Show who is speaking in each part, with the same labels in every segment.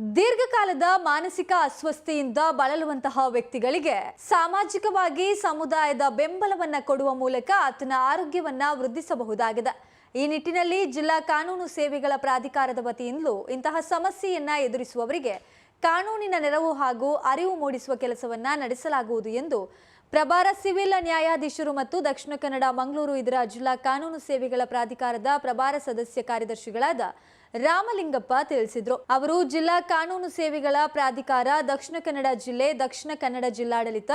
Speaker 1: ದೀರ್ಘಕಾಲದ ಮಾನಸಿಕ ಅಸ್ವಸ್ಥೆಯಿಂದ ಬಳಲುವಂತಹ ವ್ಯಕ್ತಿಗಳಿಗೆ ಸಾಮಾಜಿಕವಾಗಿ ಸಮುದಾಯದ ಬೆಂಬಲವನ್ನ ಕೊಡುವ ಮೂಲಕ ಆತನ ಆರೋಗ್ಯವನ್ನ ವೃದ್ಧಿಸಬಹುದಾಗಿದೆ. ಈ ನಿಟ್ಟಿನಲ್ಲಿ ಜಿಲ್ಲಾ ಕಾನೂನು ಸೇವೆಗಳ ಪ್ರಾಧಿಕಾರದ ವತಿಯಿಂದಲೂ ಇಂತಹ ಸಮಸ್ಯೆಯನ್ನ ಎದುರಿಸುವವರಿಗೆ ಕಾನೂನಿನ ನೆರವು ಹಾಗೂ ಅರಿವು ಮೂಡಿಸುವ ಕೆಲಸವನ್ನ ನಡೆಸಲಾಗುವುದು ಎಂದು ಪ್ರಭಾರ ಸಿವಿಲ್ ನ್ಯಾಯಾಧೀಶರು ಮತ್ತು ದಕ್ಷಿಣ ಕನ್ನಡ, ಮಂಗಳೂರು ಇದರ ಜಿಲ್ಲಾ ಕಾನೂನು ಸೇವೆಗಳ ಪ್ರಾಧಿಕಾರದ ಪ್ರಭಾರ ಸದಸ್ಯ ಕಾರ್ಯದರ್ಶಿಗಳಾದ ರಾಮಲಿಂಗಪ್ಪ ತಿಳಿಸಿದರು. ಅವರು ಜಿಲ್ಲಾ ಕಾನೂನು ಸೇವೆಗಳ ಪ್ರಾಧಿಕಾರ, ದಕ್ಷಿಣ ಕನ್ನಡ ಜಿಲ್ಲೆ, ದಕ್ಷಿಣ ಕನ್ನಡ ಜಿಲ್ಲಾಡಳಿತ,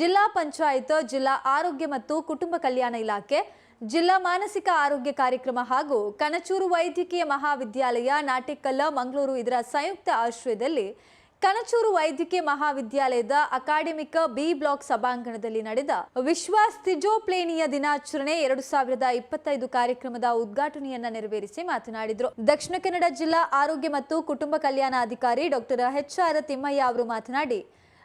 Speaker 1: ಜಿಲ್ಲಾ ಪಂಚಾಯತ್, ಜಿಲ್ಲಾ ಆರೋಗ್ಯ ಮತ್ತು ಕುಟುಂಬ ಕಲ್ಯಾಣ ಇಲಾಖೆ, ಜಿಲ್ಲಾ ಮಾನಸಿಕ ಆರೋಗ್ಯ ಕಾರ್ಯಕ್ರಮ ಹಾಗೂ ಕನಚೂರು ವೈದ್ಯಕೀಯ ಮಹಾವಿದ್ಯಾಲಯ, ನಾಟಿಕಲ್ಲ, ಮಂಗಳೂರು ಇದರ ಸಂಯುಕ್ತ ಆಶ್ರಯದಲ್ಲಿ ಕನಚೂರು ವೈದ್ಯಕೀಯ ಮಹಾವಿದ್ಯಾಲಯದ ಅಕಾಡೆಮಿಕ ಬಿ ಬ್ಲಾಕ್ ಸಭಾಂಗಣದಲ್ಲಿ ನಡೆದ ವಿಶ್ವ ಸ್ಥಿಜೋಪ್ಲೇನಿಯ ದಿನಾಚರಣೆ ಎರಡು ಸಾವಿರದ ಇಪ್ಪತ್ತೈದು ಕಾರ್ಯಕ್ರಮದ ಉದ್ಘಾಟನೆಯನ್ನ ನೆರವೇರಿಸಿ ಮಾತನಾಡಿದರು. ದಕ್ಷಿಣ ಕನ್ನಡ ಜಿಲ್ಲಾ ಆರೋಗ್ಯ ಮತ್ತು ಕುಟುಂಬ ಕಲ್ಯಾಣಾಧಿಕಾರಿ ಡಾಕ್ಟರ್ ಎಚ್ ಆರ್ ತಿಮ್ಮಯ್ಯ ಅವರು ಮಾತನಾಡಿ,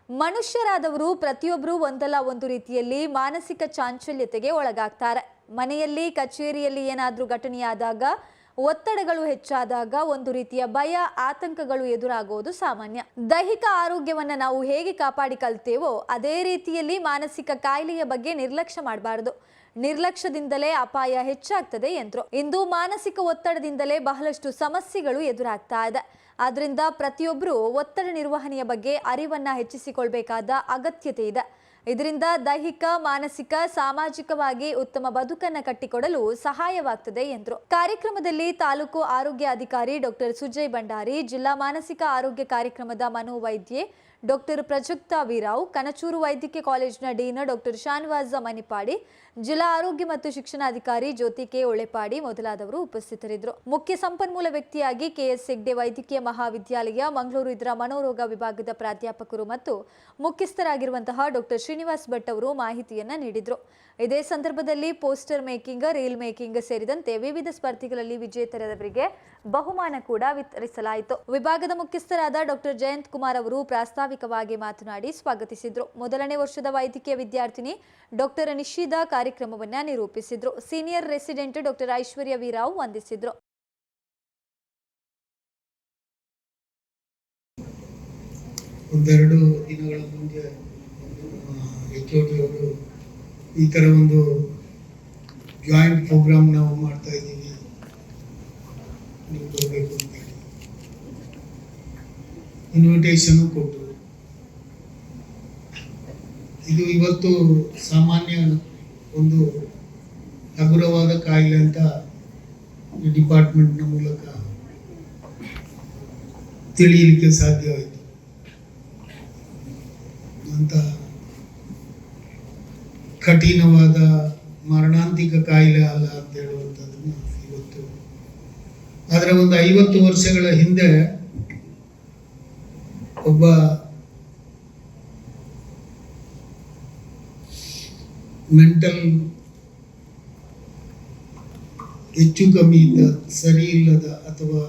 Speaker 1: ಮನುಷ್ಯರಾದವರು ಪ್ರತಿಯೊಬ್ಬರು ಒಂದಲ್ಲ ಒಂದು ರೀತಿಯಲ್ಲಿ ಮಾನಸಿಕ ಚಾಂಚಲ್ಯತೆಗೆ ಒಳಗಾಗ್ತಾರೆ. ಮನೆಯಲ್ಲಿ, ಕಚೇರಿಯಲ್ಲಿ ಏನಾದರೂ ಘಟನೆಯಾದಾಗ ಒತ್ತಡಗಳು ಹೆಚ್ಚಾದಾಗ ಒಂದು ರೀತಿಯ ಭಯ, ಆತಂಕಗಳು ಎದುರಾಗುವುದು ಸಾಮಾನ್ಯ. ದೈಹಿಕ ಆರೋಗ್ಯವನ್ನ ನಾವು ಹೇಗೆ ಕಾಪಾಡಿಕೊಳ್ತೇವೋ ಅದೇ ರೀತಿಯಲ್ಲಿ ಮಾನಸಿಕ ಕಾಯಿಲೆಯ ಬಗ್ಗೆ ನಿರ್ಲಕ್ಷ್ಯ ಮಾಡಬಾರದು. ನಿರ್ಲಕ್ಷ್ಯದಿಂದಲೇ ಅಪಾಯ ಹೆಚ್ಚಾಗ್ತದೆ ಎಂದ್ರು. ಇಂದು ಮಾನಸಿಕ ಒತ್ತಡದಿಂದಲೇ ಬಹಳಷ್ಟು ಸಮಸ್ಯೆಗಳು ಎದುರಾಗ್ತಾ ಇದೆ. ಆದ್ರಿಂದ ಪ್ರತಿಯೊಬ್ಬರು ಒತ್ತಡ ನಿರ್ವಹಣೆಯ ಬಗ್ಗೆ ಅರಿವನ್ನ ಹೆಚ್ಚಿಸಿಕೊಳ್ಬೇಕಾದ ಅಗತ್ಯತೆ ಇದೆ. ಇದರಿಂದ ದೈಹಿಕ, ಮಾನಸಿಕ, ಸಾಮಾಜಿಕವಾಗಿ ಉತ್ತಮ ಬದುಕನ್ನು ಕಟ್ಟಿಕೊಡಲು ಸಹಾಯವಾಗ್ತದೆ ಎಂದರು. ಕಾರ್ಯಕ್ರಮದಲ್ಲಿ ತಾಲೂಕು ಆರೋಗ್ಯ ಅಧಿಕಾರಿ ಡಾಕ್ಟರ್ ಸುಜಯ್ ಭಂಡಾರಿ, ಜಿಲ್ಲಾ ಮಾನಸಿಕ ಆರೋಗ್ಯ ಕಾರ್ಯಕ್ರಮದ ಮನೋವೈದ್ಯೆ ಡಾಕ್ಟರ್ ಪ್ರಜುಕ್ತಾ ವೀರಾವ್, ಕನಚೂರು ವೈದ್ಯಕೀಯ ಕಾಲೇಜಿನ ಡೀನ್ ಡಾಕ್ಟರ್ ಶಾನವಾಜ ಮನಿಪಾಡಿ, ಜಿಲ್ಲಾ ಆರೋಗ್ಯ ಮತ್ತು ಶಿಕ್ಷಣಾಧಿಕಾರಿ ಜ್ಯೋತಿ ಕೆ ಒಳೆಪಾಡಿ ಮೊದಲಾದವರು ಉಪಸ್ಥಿತರಿದ್ದರು. ಮುಖ್ಯ ಸಂಪನ್ಮೂಲ ವ್ಯಕ್ತಿಯಾಗಿ ಕೆಎಸ್ ಹೆಗ್ಡೆ ವೈದ್ಯಕೀಯ ಮಹಾವಿದ್ಯಾಲಯ, ಮಂಗಳೂರು ಇದರ ಮನೋರೋಗ ವಿಭಾಗದ ಪ್ರಾಧ್ಯಾಪಕರು ಮತ್ತು ಮುಖ್ಯಸ್ಥರಾಗಿರುವಂತಹ ಡಾಕ್ಟರ್ ಶ್ರೀನಿವಾಸ್ ಭಟ್ ಅವರು ಮಾಹಿತಿಯನ್ನ ನೀಡಿದರು. ಇದೇ ಸಂದರ್ಭದಲ್ಲಿ ಪೋಸ್ಟರ್ ಮೇಕಿಂಗ್, ರೀಲ್ ಮೇಕಿಂಗ್ ಸೇರಿದಂತೆ ವಿವಿಧ ಸ್ಪರ್ಧೆಗಳಲ್ಲಿ ವಿಜೇತರವರಿಗೆ ಬಹುಮಾನ ಕೂಡ ವಿತರಿಸಲಾಯಿತು. ವಿಭಾಗದ ಮುಖ್ಯಸ್ಥರಾದ ಡಾಕ್ಟರ್ ಜಯಂತ್ ಕುಮಾರ್ ಅವರು ಪ್ರಾಸ್ತಾವಿಕವಾಗಿ ಮಾತನಾಡಿ ಸ್ವಾಗತಿಸಿದ್ರು. ಮೊದಲನೇ ವರ್ಷದ ವೈದ್ಯಕೀಯ ವಿದ್ಯಾರ್ಥಿನಿ ಡಾಕ್ಟರ್ ನಿಶಿದಾ ಕಾರ್ಯಕ್ರಮವನ್ನ ನಿರೂಪಿಸಿದ್ರು. Senior resident doctor Aishwarya Veerav ವಂದಿಸಿದ್ರು.
Speaker 2: ಒಂದೆರಡು ಕೊಟ್ಟರು. ಇದು ಇವತ್ತು ಸಾಮಾನ್ಯ ಒಂದು ಹಗುರವಾದ ಕಾಯಿಲೆ ಅಂತ ಡಿಪಾರ್ಟ್ಮೆಂಟ್ನ ಮೂಲಕ ತಿಳಿಯಲಿಕ್ಕೆ ಸಾಧ್ಯವಾಯಿತು. ಅಂತ ಕಠಿಣವಾದ ಮರಣಾಂತಿಕ ಕಾಯಿಲೆ ಅಲ್ಲ ಅಂತ ಹೇಳುವಂಥದ್ದನ್ನು ಇವತ್ತು ಆದರೆ ಒಂದು ಐವತ್ತು ವರ್ಷಗಳ ಹಿಂದೆ ಒಬ್ಬ ಮೆಂಟಲ್ ಹೆಚ್ಚು ಕಮ್ಮಿ ಇದ್ದ ಸರಿ ಇಲ್ಲದ ಅಥವಾ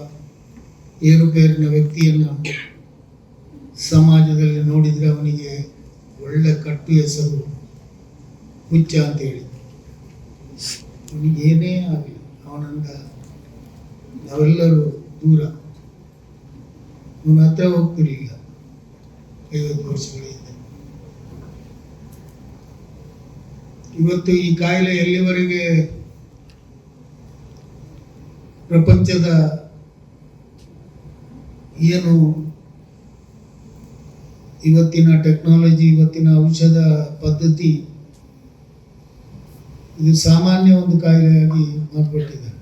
Speaker 2: ಏರುಪೇರಿನ ವ್ಯಕ್ತಿಯನ್ನು ಸಮಾಜದಲ್ಲಿ ನೋಡಿದರೆ ಅವನಿಗೆ ಒಳ್ಳೆ ಕಟ್ಟು ಹೆಸರು ಹುಚ್ಚ ಅಂತ ಹೇಳಿ. ಅವನಿಗೇನೇ ಆಗಲಿ, ಅವನಿಂದ ನಾವೆಲ್ಲರೂ ದೂರ. ಅವನ ಹತ್ರ ಹೋಗ್ತಿರ್ಲಿಲ್ಲ ಐವತ್ತು ವರ್ಷಗಳ ಹಿಂದೆ ಇವತ್ತು ಈ ಕಾಯಿಲೆ ಎಲ್ಲಿವರೆಗೆ ಪ್ರಪಂಚದ ಏನು ಇವತ್ತಿನ ಟೆಕ್ನಾಲಜಿ ಇವತ್ತಿನ ಔಷಧ ಪದ್ಧತಿ, ಇದು ಸಾಮಾನ್ಯ ಒಂದು ಕಾಯಿಲೆಯಾಗಿ ಮಾರ್ಪಟ್ಟಿದೆ.